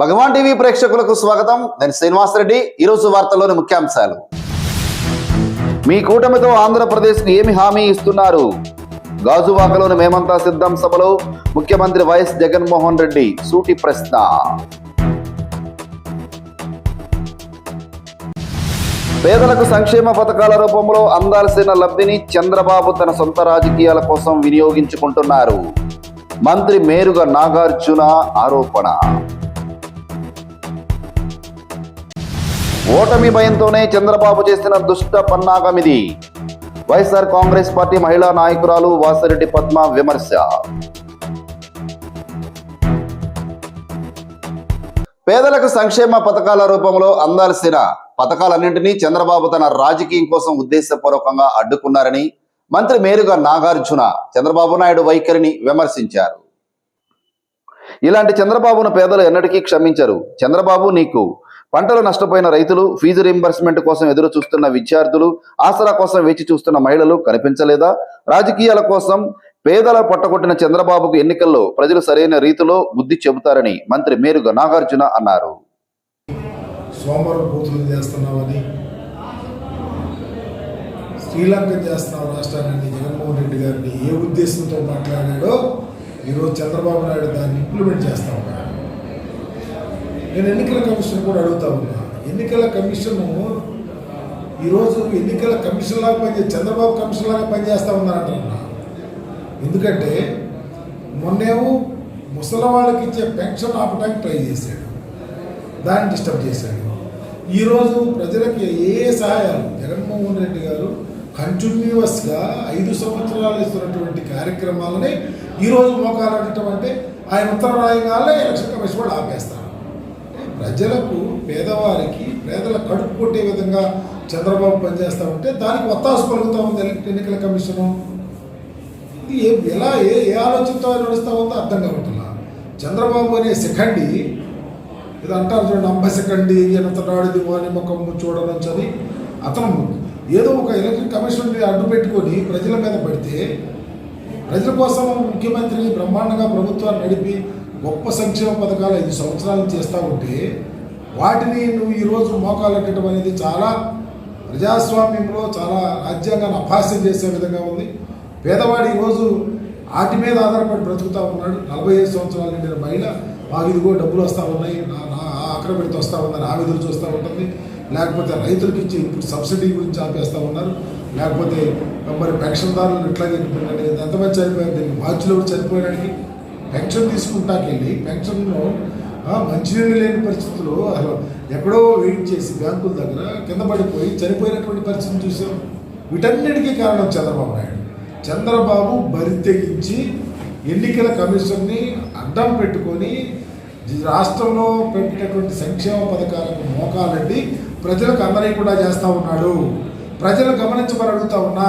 భగవాన్ TV ప్రేక్షకులకు స్వాగతం. నేను శ్రీనివాసరెడ్డి ఈరోజు వార్తల్లోని ముఖ్యాంశాలు. మీ కూటమితో ఆంధ్రప్రదేశ్కు ఏమి హామీ ఇస్తున్నారు? గాజువాకలోని మేమంతా సిద్ధం సభలో ముఖ్యమంత్రి వైఎస్ జగన్మోహన్ రెడ్డి సూటి ప్రశ్న. పేదలకు సంక్షేమ పథకాల రూపంలో అందాల్సిన లబ్ధిని చంద్రబాబు తన సొంత రాజకీయాల కోసం వినియోగించుకుంటున్నారు. మంత్రి మేరుగా నాగార్జున ఆరోపణ. ఓటమి భయంతోనే చంద్రబాబు చేసిన దుష్ట పన్నాగమిది. వైఎస్ఆర్ కాంగ్రెస్ పార్టీ మహిళా నాయకురాలు వాసిరెడ్డి పద్మ విమర్శ. పేదలకు సంక్షేమ పథకాల రూపంలో అందాల్సిన పథకాలన్నింటినీ చంద్రబాబు తన రాజకీయం కోసం ఉద్దేశపూర్వకంగా అడ్డుకున్నారని మంత్రి మేరుగా నాగార్జున చంద్రబాబు నాయుడు వైఖరిని విమర్శించారు. ఇలాంటి చంద్రబాబును పేదలు ఎన్నటికీ క్షమించరు. చంద్రబాబు నీకు పంటలు నష్టపోయిన రైతులు ఫీజు రీంబర్స్మెంట్ కోసం ఎదురు చూస్తున్న విద్యార్థులు ఆసరా కోసం వేచి చూస్తున్న మహిళలు కనిపించలేదా? రాజకీయాల కోసం పేదల పొట్టగొట్టిన చంద్రబాబుకు ఎన్నికల్లో ప్రజలు సరైన రీతిలో బుద్ధి చెబుతారని మంత్రి మేరుగ నాగార్జున అన్నారు. శ్రీలంక చేస్తున్నాం రాష్ట్రాన్ని జగన్మోహన్ రెడ్డి గారిని ఏ ఉద్దేశంతో మాట్లాడాడో ఈరోజు చంద్రబాబు నాయుడు దాన్ని ఇంప్లిమెంట్ చేస్తాం నేను ఎన్నికల కమిషన్ కూడా అడుగుతా ఉన్నా. ఎన్నికల కమిషన్ ఈరోజు ఎన్నికల కమిషన్ లాగా పనిచే చంద్రబాబు కమిషన్ లాగా పనిచేస్తా ఉన్నారంటున్నా ఎందుకంటే మొన్నేమో ముసలవాళ్ళకి ఇచ్చే పెన్షన్ ఆపడానికి ట్రై చేశాడు. దాన్ని డిస్టర్బ్ చేశాడు. ఈరోజు ప్రజలకి ఏ సహాయాలు? జగన్మోహన్ రెడ్డి గారు కంటిన్యూస్గా ఐదు సంవత్సరాలు ఇస్తున్నటువంటి కార్యక్రమాలని ఈరోజు మోకాలడటం అంటే ఆయన ఉత్తరం రాయగానే ఎలక్షన్ కమిషన్ కూడా ఆపేస్తారు. ప్రజలకు పేదవారికి పేదల కడుపు కొట్టే విధంగా చంద్రబాబు పనిచేస్తా ఉంటే దానికి ఒత్తాసు కలుగుతా ఉంది ఎన్నికల కమిషను. ఇది ఏ ఎలా ఏ ఏ ఆలోచనతో నడుస్తూ ఉందో అర్థం కావట్లా. చంద్రబాబు అనే శిఖండి ఇది అంటారు చూడండి అంబ శిఖండి ఎంత నాడిది వాని ముఖం చూడనుంచని అతను ఏదో ఒక ఎలక్షన్ కమిషన్ అడ్డు పెట్టుకొని ప్రజల మీద పడితే ప్రజల కోసం ముఖ్యమంత్రిని బ్రహ్మాండంగా ప్రభుత్వాన్ని నడిపి గొప్ప సంక్షేమ పథకాలు ఐదు సంవత్సరాలు చేస్తూ ఉంటే వాటిని నువ్వు ఈరోజు మోకాలెట్టడం అనేది చాలా ప్రజాస్వామ్యంలో చాలా రాజ్యాంగాన్ని అభాస్యం చేసే విధంగా ఉంది. పేదవాడు ఈరోజు వాటి మీద ఆధారపడి బ్రతుకుతూ ఉన్నాడు. నలభై ఐదు సంవత్సరాలు నిండిన మహిళ మాకు ఇదిగో డబ్బులు వస్తూ ఉన్నాయి నా నా ఆక్రమిత వస్తూ ఉందని ఆ విధులు చూస్తూ ఉంటుంది. లేకపోతే రైతులకు ఇచ్చి ఇప్పుడు సబ్సిడీ గురించి ఆపేస్తూ ఉన్నారు. లేకపోతే మరి పెన్షన్దారులు ఇట్లాగే ఎంతమంది చనిపోయారు? దీనికి బాధ్యులు చనిపోయడానికి పెన్షన్ తీసుకుంటాకెళ్ళి పెన్షన్లో మంచినీళ్ళు లేని పరిస్థితుల్లో ఎక్కడో వెయిట్ చేసి బ్యాంకుల దగ్గర కింద పడిపోయి చనిపోయినటువంటి పరిస్థితిని చూసాం. వీటన్నిటికీ కారణం చంద్రబాబు నాయుడు. చంద్రబాబు బరి తెగించి ఎన్నికల కమిషన్ని అడ్డం పెట్టుకొని రాష్ట్రంలో పెట్టినటువంటి సంక్షేమ పథకాలకు మోకాలండి ప్రజలకు అందరికీ కూడా చేస్తూ ఉన్నాడు. ప్రజలు గమనించమని అడుగుతా ఉన్నా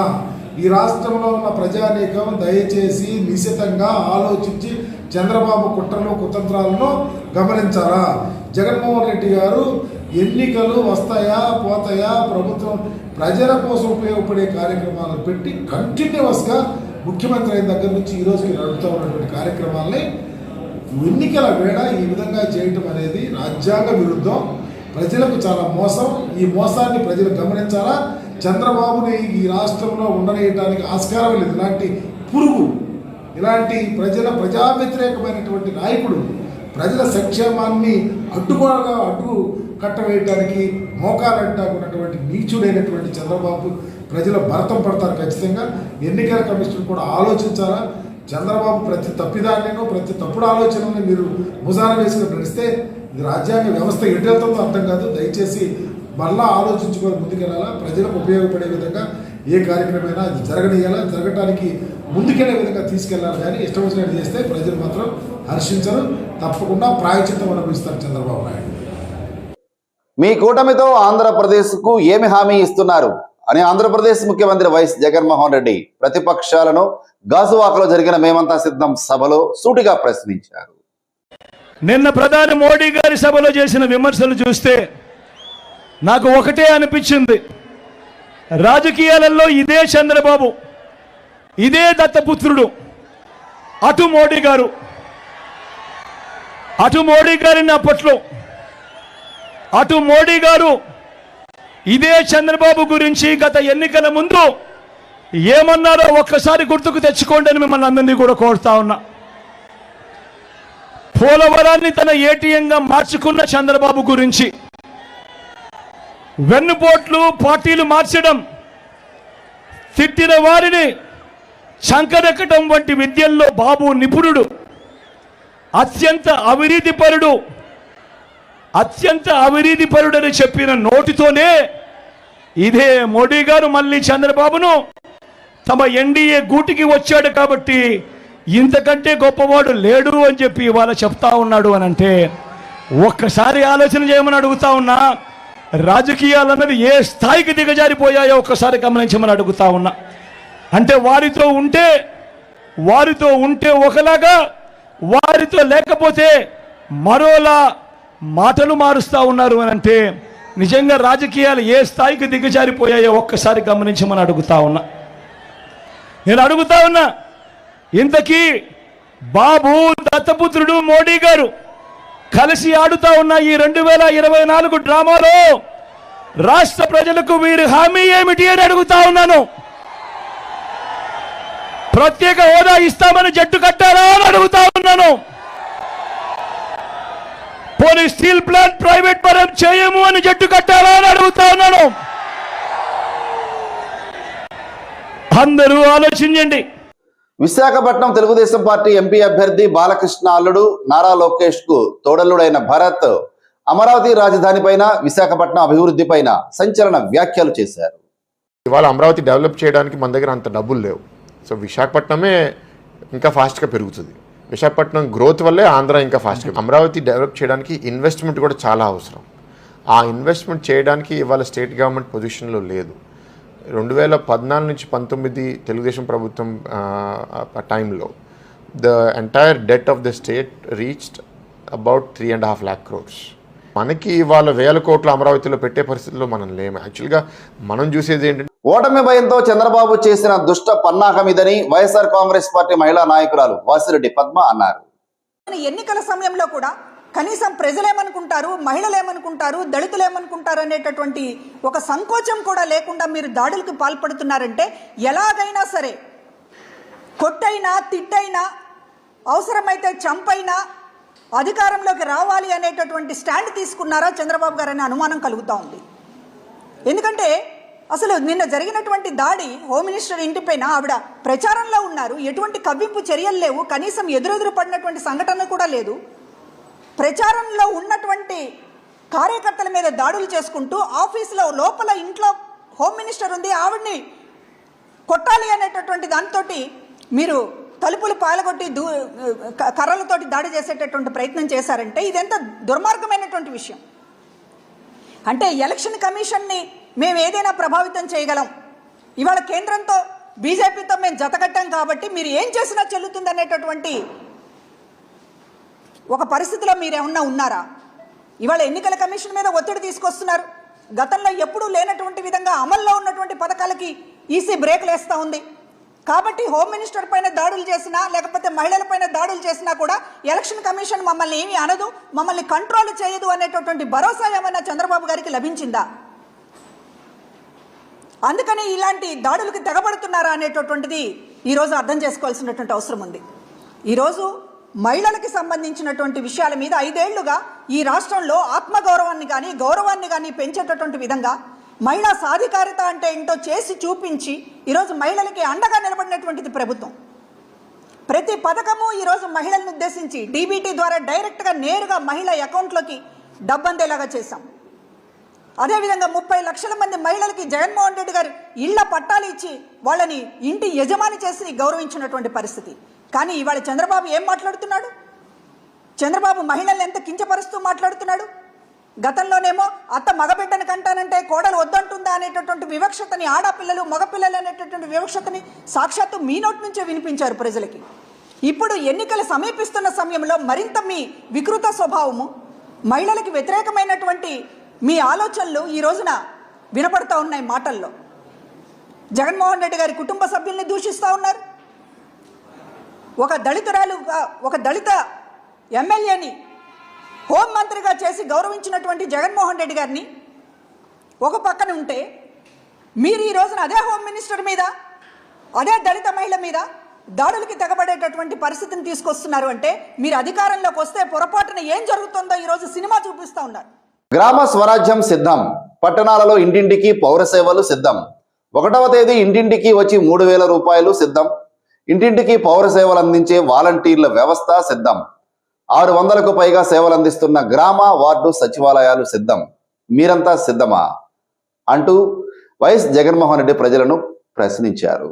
ఈ రాష్ట్రంలో ఉన్న ప్రజానీకం దయచేసి నిశితంగా ఆలోచించి చంద్రబాబు కుట్రలు కుతంత్రాలను గమనించారా జగన్మోహన్ రెడ్డి గారు ఎన్నికలు వస్తాయా పోతాయా? ప్రభుత్వం ప్రజల కోసం ఉపయోగపడే కార్యక్రమాలను పెట్టి కంటిన్యూస్గా ముఖ్యమంత్రి అయిన దగ్గర నుంచి ఈ రోజుకి నడుపుతూ ఉన్నటువంటి కార్యక్రమాలని ఎన్నికల వేళ ఈ విధంగా చేయటం అనేది రాజ్యాంగ విరుద్ధం. ప్రజలకు చాలా మోసం. ఈ మోసాన్ని ప్రజలు గమనించాలా? చంద్రబాబుని ఈ రాష్ట్రంలో ఉండనేయడానికి ఆస్కారం లేదు. ఇలాంటి పురుగు ఇలాంటి ప్రజల ప్రజా వ్యతిరేకమైనటువంటి నాయకుడు ప్రజల సంక్షేమాన్ని అడ్డుకోగా అడ్డు కట్టవేయడానికి మోకాలంటాకున్నటువంటి నీచుడైనటువంటి చంద్రబాబు ప్రజల భరతం పడతారు ఖచ్చితంగా. ఎన్నికల కమిషన్ కూడా ఆలోచించాలా? చంద్రబాబు ప్రతి తప్పిదాన్నినో ప్రతి తప్పుడు ఆలోచనని మీరు ముజాన వేసుకుని నడిస్తే ఇది రాజ్యాంగ వ్యవస్థ ఎటు వెళ్తుందో అర్థం కాదు. దయచేసి మళ్ళా ఆలోచించుకొని ముందుకెళ్ళాలా? ప్రజలకు ఉపయోగపడే విధంగా ఏ కార్యక్రమైనా అది జరగనియాలా? జరగటానికి ముందుకెళ్ళే విధంగా తీసుకెళ్ళాలి కానీ ఇష్టం వచ్చినట్టు చేస్తే ప్రజలు మాత్రం హర్షించరు తప్పకుండా ప్రాయచిత్తం అనుభవిస్తారు చంద్రబాబు నాయుడు. మీ కూటమితో ఆంధ్రప్రదేశ్కు ఏమి హామీ ఇస్తున్నారు? అని ఆంధ్రప్రదేశ్ ముఖ్యమంత్రి వైఎస్ జగన్మోహన్ రెడ్డి ప్రతిపక్షాలను గాజువాకలో జరిగిన మేమంతా సిద్ధం సభలో సూటిగా ప్రశ్నించారు. నిన్న ప్రధాని మోడీ గారి సభలో చేసిన విమర్శలు చూస్తే నాకు ఒకటే అనిపించింది. రాజకీయాలలో ఇదే చంద్రబాబు ఇదే దత్తపుత్రుడు అటు మోడీ గారు. అటు మోడీ గారిని అప్పట్లో అటు మోడీ గారు ఇదే చంద్రబాబు గురించి గత ఎన్నికల ముందు ఏమన్నారో ఒక్కసారి గుర్తుకు తెచ్చుకోండి అని మిమ్మల్ని అందరినీ కూడా కోరుతా ఉన్నా. పోలవరాన్ని తన ఏటీఎంగా మార్చుకున్న చంద్రబాబు గురించి వెన్నుపోట్లు పార్టీలు మార్చడం తిట్టిన వారిని చంకనెక్కడం వంటి విద్యల్లో బాబు నిపుణుడు అత్యంత అవినీతిపరుడు అత్యంత అవినీతిపరుడని చెప్పిన నోటితోనే ఇదే మోడీ గారు మళ్ళీ చంద్రబాబును తమ ఎన్డీఏ గూటికి వచ్చాడు కాబట్టి ఇంతకంటే గొప్పవాడు లేడు అని చెప్పి ఇవాళ చెప్తా ఉన్నాడు అని అంటే ఒక్కసారి ఆలోచన చేయమని అడుగుతా ఉన్నా రాజకీయాలు అన్నది ఏ స్థాయికి దిగజారిపోయాయో ఒక్కసారి గమనించమని అడుగుతా ఉన్నా. అంటే వారితో ఉంటే వారితో ఉంటే ఒకలాగా వారితో లేకపోతే మరోలా మాటలు మారుస్తూ ఉన్నారు అని అంటే నిజంగా రాజకీయాలు ఏ స్థాయికి దిగజారిపోయాయో ఒక్కసారి గమనించమని అడుగుతా ఉన్నా. నేను అడుగుతా ఉన్నా ఇంతకీ బాబు దత్తపుత్రుడు మోడీ గారు కలిసి ఆడుతా ఉన్న ఈ రెండు వేల ఇరవై నాలుగు డ్రామాలో రాష్ట్ర ప్రజలకు వీరి హామీ ఏమిటి అని అడుగుతా ఉన్నాను. ప్రత్యేక హోదా ఇస్తామని జట్టు కట్టారా అని అడుగుతా ఉన్నాను. పోనీ స్టీల్ ప్లాంట్ ప్రైవేట్ పరం చేయము అని జట్టు కట్టారా అని అడుగుతా ఉన్నాను. అందరూ ఆలోచించండి. విశాఖపట్నం తెలుగుదేశం పార్టీ ఎంపీ అభ్యర్థి బాలకృష్ణ అల్లుడు నారా లోకేష్కు తోడల్లుడైన భరత్ అమరావతి రాజధాని పైన విశాఖపట్నం అభివృద్ధి పైన సంచలన వ్యాఖ్యలు చేశారు. ఇవాళ అమరావతి డెవలప్ చేయడానికి మన దగ్గర అంత డబ్బులు లేవు. సో విశాఖపట్నమే ఇంకా ఫాస్ట్గా పెరుగుతుంది. విశాఖపట్నం గ్రోత్ వల్లే ఆంధ్ర ఇంకా ఫాస్ట్గా అమరావతి డెవలప్ చేయడానికి ఇన్వెస్ట్మెంట్ కూడా చాలా అవసరం. ఆ ఇన్వెస్ట్మెంట్ చేయడానికి ఇవాళ స్టేట్ గవర్నమెంట్ పొజిషన్లో లేదు. రెండు వేల పద్నాలుగు నుంచి పంతొమ్మిది తెలుగుదేశం ప్రభుత్వం ఆ టైంలో the entire debt of the state reached about three and half lakh crores. మనకి ఇవాళ వేల కోట్ల అమరావతిలో పెట్టే పరిస్థితుల్లో మనం లేము. యాక్చువల్గా మనం చూసేది ఏంటంటే ఓటమి భయంతో చంద్రబాబు చేసిన దుష్ట పన్నాగం ఇదని వైఎస్ఆర్ కాంగ్రెస్ పార్టీ మహిళా నాయకురాలు వాసిరెడ్డి పద్మ అన్నారు. ఎన్నికల సమయంలో కూడా కనీసం ప్రజలేమనుకుంటారు మహిళలు ఏమనుకుంటారు దళితులు ఏమనుకుంటారు అనేటటువంటి ఒక సంకోచం కూడా లేకుండా మీరు దాడులకు పాల్పడుతున్నారంటే ఎలాగైనా సరే కొట్టైనా తిట్టైనా అవసరమైతే చంపైనా అధికారంలోకి రావాలి అనేటటువంటి స్టాండ్ తీసుకున్నారా చంద్రబాబు గారు అనే అనుమానం కలుగుతూ ఉంది. ఎందుకంటే అసలు నిన్న జరిగినటువంటి దాడి హోమ్ మినిస్టర్ ఇంటిపైన ఆవిడ ప్రచారంలో ఉన్నారు. ఎటువంటి కవ్వింపు చర్యలు లేవు. కనీసం ఎదురెదురు పడినటువంటి సంఘటన కూడా లేదు. ప్రచారంలో ఉన్నటువంటి కార్యకర్తల మీద దాడులు చేసుకుంటూ ఆఫీసులో లోపల ఇంట్లో హోమ్ మినిస్టర్ ఉంది ఆవిడ్ని కొట్టాలి అనేటటువంటి దాంతో మీరు తలుపులు పాలగొట్టి దూ క- కర్రలతోటి దాడి చేసేటటువంటి ప్రయత్నం చేశారంటే ఇదెంత దుర్మార్గమైనటువంటి విషయం. అంటే ఎలక్షన్ కమిషన్ని మేము ఏదైనా ప్రభావితం చేయగలం. ఇవాళ కేంద్రంతో బీజేపీతో మేము జతకట్టాం కాబట్టి మీరు ఏం చేసినా చెల్లుతుంది అనేటటువంటి ఒక పరిస్థితిలో మీరేమన్నా ఉన్నారా? ఇవాళ ఎన్నికల కమిషన్ మీద ఒత్తిడి తీసుకొస్తున్నారు. గతంలో ఎప్పుడూ లేనటువంటి విధంగా అమల్లో ఉన్నటువంటి పథకాలకి ఈసీ బ్రేక్లు వేస్తూ ఉంది. కాబట్టి హోమ్ మినిస్టర్ పైన దాడులు చేసినా లేకపోతే మహిళల పైన దాడులు చేసినా కూడా ఎలక్షన్ కమిషన్ మమ్మల్ని ఏమీ అనదు మమ్మల్ని కంట్రోల్ చేయదు అనేటటువంటి భరోసా ఏమైనా చంద్రబాబు గారికి లభించిందా? అందుకని ఇలాంటి దాడులకు తెగబడుతున్నారా అనేటటువంటిది ఈరోజు అర్థం చేసుకోవాల్సినటువంటి అవసరం ఉంది. ఈరోజు మహిళలకి సంబంధించినటువంటి విషయాల మీద ఐదేళ్ళుగా ఈ రాష్ట్రంలో ఆత్మగౌరవాన్ని కానీ గౌరవాన్ని కానీ పెంచేటటువంటి విధంగా మహిళా సాధికారిత అంటే ఏంటో చేసి చూపించి ఈరోజు మహిళలకి అండగా నిలబడినటువంటిది ప్రభుత్వం. ప్రతి పథకము ఈరోజు మహిళలను ఉద్దేశించి డీబీటీ ద్వారా డైరెక్ట్గా నేరుగా మహిళ అకౌంట్లోకి డబ్బందేలాగా చేశాం. అదేవిధంగా ముప్పై లక్షల మంది మహిళలకి జగన్మోహన్ రెడ్డి గారు ఇళ్ళ పట్టాలు ఇచ్చి వాళ్ళని ఇంటి యజమాని చేసి గౌరవించినటువంటి పరిస్థితి. కానీ ఇవాళ చంద్రబాబు ఏం మాట్లాడుతున్నాడు? చంద్రబాబు మహిళల్ని ఎంత కించపరుస్తూ మాట్లాడుతున్నాడు? గతంలోనేమో అత్త మగబిడ్డను కంటానంటే కోడలు వద్దంటుందా అనేటటువంటి వివక్షతని ఆడపిల్లలు మగపిల్లలు అనేటటువంటి వివక్షతని సాక్షాత్తు మీ నోటి నుంచే వినిపించారు ప్రజలకి. ఇప్పుడు ఎన్నికలు సమీపిస్తున్న సమయంలో మరింత మీ వికృత స్వభావము మహిళలకి వ్యతిరేకమైనటువంటి మీ ఆలోచనలు ఈ రోజున వినపడతా ఉన్నాయి మాటల్లో. జగన్మోహన్ రెడ్డి గారి కుటుంబ సభ్యుల్ని దూషిస్తూ ఉన్నారు. ఒక దళితురాలు ఒక దళిత ఎమ్మెల్యేని హోంమంత్రిగా చేసి గౌరవించినటువంటి జగన్మోహన్ రెడ్డి గారిని ఒక పక్కన ఉంటే మీరు ఈ రోజున అదే హోమ్ మినిస్టర్ మీద అదే దళిత మహిళ మీద దాడులకి తెగబడేటటువంటి పరిస్థితిని తీసుకొస్తున్నారు అంటే మీరు అధికారంలోకి వస్తే పొరపాటున ఏం జరుగుతుందో ఈరోజు సినిమా చూపిస్తూ ఉన్నారు. గ్రామ స్వరాజ్యం సిద్ధం పట్టణాలలో ఇంటింటికి పౌర సేవలు సిద్ధం. ఒకటవ తేదీ ఇంటింటికి వచ్చి మూడు వేల రూపాయలు సిద్ధం. ఇంటింటికి పౌర సేవలు అందించే వాలంటీర్ల వ్యవస్థ సిద్ధం. ఆరు వందలకు పైగా సేవలు అందిస్తున్న గ్రామ వార్డు సచివాలయాలు సిద్ధం. మీరంతా సిద్ధమా? అంటూ వైఎస్ జగన్మోహన్ రెడ్డి ప్రజలను ప్రశ్నించారు.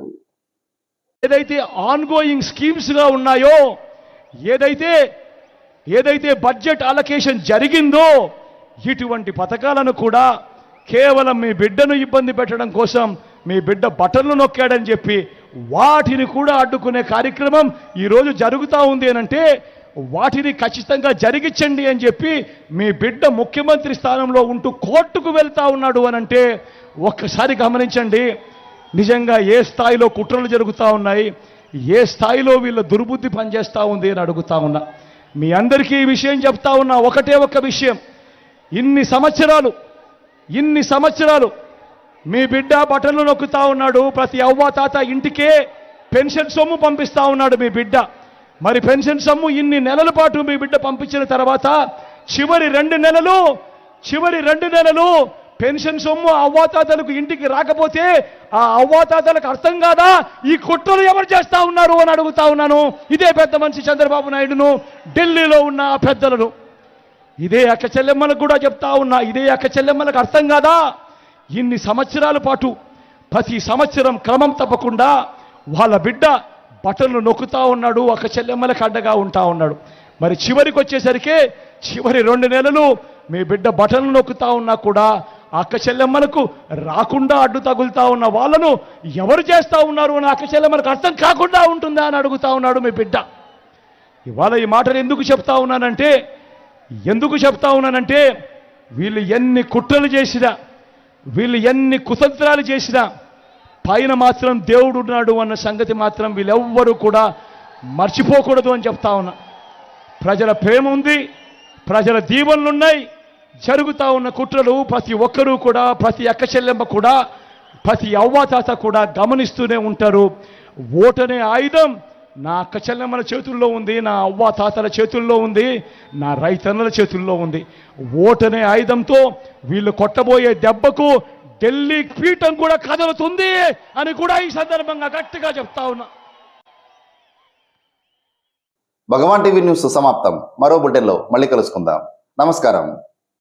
ఏదైతే ఆన్గోయింగ్ స్కీమ్స్గా ఉన్నాయో ఏదైతే ఏదైతే బడ్జెట్ అలొకేషన్ జరిగిందో ఇటువంటి పథకాలను కూడా కేవలం మీ బిడ్డను ఇబ్బంది పెట్టడం కోసం మీ బిడ్డ బటన్లు నొక్కాడని చెప్పి వాటిని కూడా అడ్డుకునే కార్యక్రమం ఈరోజు జరుగుతూ ఉంది అనంటే వాటిని ఖచ్చితంగా జరిగించండి అని చెప్పి మీ బిడ్డ ముఖ్యమంత్రి స్థానంలో ఉంటూ కోర్టుకు వెళ్తా ఉన్నాడు అనంటే ఒక్కసారి గమనించండి నిజంగా ఏ స్థాయిలో కుట్రలు జరుగుతూ ఉన్నాయి ఏ స్థాయిలో వీళ్ళ దుర్బుద్ధి పనిచేస్తూ ఉంది అని అడుగుతా ఉన్నా. మీ అందరికీ ఈ విషయం చెప్తా ఉన్నా ఒకటే ఒక్క విషయం. ఇన్ని సంవత్సరాలు ఇన్ని సంవత్సరాలు మీ బిడ్డ బటన్లు నొక్కుతా ఉన్నాడు. ప్రతి అవ్వ తాత ఇంటికే పెన్షన్ సొమ్ము పంపిస్తా ఉన్నాడు మీ బిడ్డ. మరి పెన్షన్ సొమ్ము ఇన్ని నెలల పాటు మీ బిడ్డ పంపించిన తర్వాత చివరి రెండు నెలలు చివరి రెండు నెలలు పెన్షన్ సొమ్ము అవ్వాతాతలకు ఇంటికి రాకపోతే ఆ అవ్వాతాతలకు అర్థం కాదా? ఈ కుట్రలు ఎవరు చేస్తా ఉన్నారు అని అడుగుతా ఉన్నాను. ఇదే పెద్ద మనిషి చంద్రబాబు నాయుడును ఢిల్లీలో ఉన్న ఆ పెద్దలను. ఇదే అక్క చెల్లెమ్మలకు కూడా చెప్తా ఉన్నా. ఇదే అక్క చెల్లెమ్మలకు అర్థం కాదా? ఇన్ని సంవత్సరాల పాటు ప్రతి సంవత్సరం క్రమం తప్పకుండా వాళ్ళ బిడ్డ బటన్లు నొక్కుతా ఉన్నాడు ఒక చెల్లెమ్మలకు అడ్డగా ఉంటా ఉన్నాడు. మరి చివరికి వచ్చేసరికి చివరి రెండు నెలలు మీ బిడ్డ బటన్లు నొక్కుతా ఉన్నా కూడా అక్క చెల్లెమ్మలకు రాకుండా అడ్డు తగులుతా ఉన్న వాళ్ళను ఎవరు చేస్తా ఉన్నారు అని అక్క చెల్లెమ్మలకు అర్థం కాకుండా ఉంటుందా అని అడుగుతా ఉన్నాడు మీ బిడ్డ. ఇవాళ ఈ మాటలు ఎందుకు చెప్తా ఉన్నానంటే ఎందుకు చెప్తా ఉన్నానంటే వీళ్ళు ఎన్ని కుట్రలు చేసినా వీళ్ళు ఎన్ని కుతంత్రాలు చేసినా పైన మాత్రం దేవుడు ఉన్నాడు అన్న సంగతి మాత్రం వీళ్ళెవ్వరూ కూడా మర్చిపోకూడదు అని చెప్తా ఉన్నా. ప్రజల ప్రేమ ఉంది ప్రజల దీవెనలున్నాయి జరుగుతూ ఉన్న కుట్రలు ప్రతి ఒక్కరూ కూడా ప్రతి అక్క చెల్లెమ్మ కూడా ప్రతి అవ్వాతాత కూడా గమనిస్తూనే ఉంటారు. ఓటనే ఆయుధం నా అక్క చెల్లెమ్మల చేతుల్లో ఉంది నా అవ్వ తాతల చేతుల్లో ఉంది నా రైతన్నల చేతుల్లో ఉంది. ఓటనే ఆయుధంతో వీళ్ళు కొట్టబోయే దెబ్బకు ఢిల్లీ పీఠం కూడా కదలుతుంది అని కూడా ఈ సందర్భంగా గట్టిగా చెప్తా ఉన్నా. భగవాన్ టీవీ న్యూస్ సమాప్తం. మరో బులెటిన్లో మళ్ళీ కలుసుకుందాం. నమస్కారం.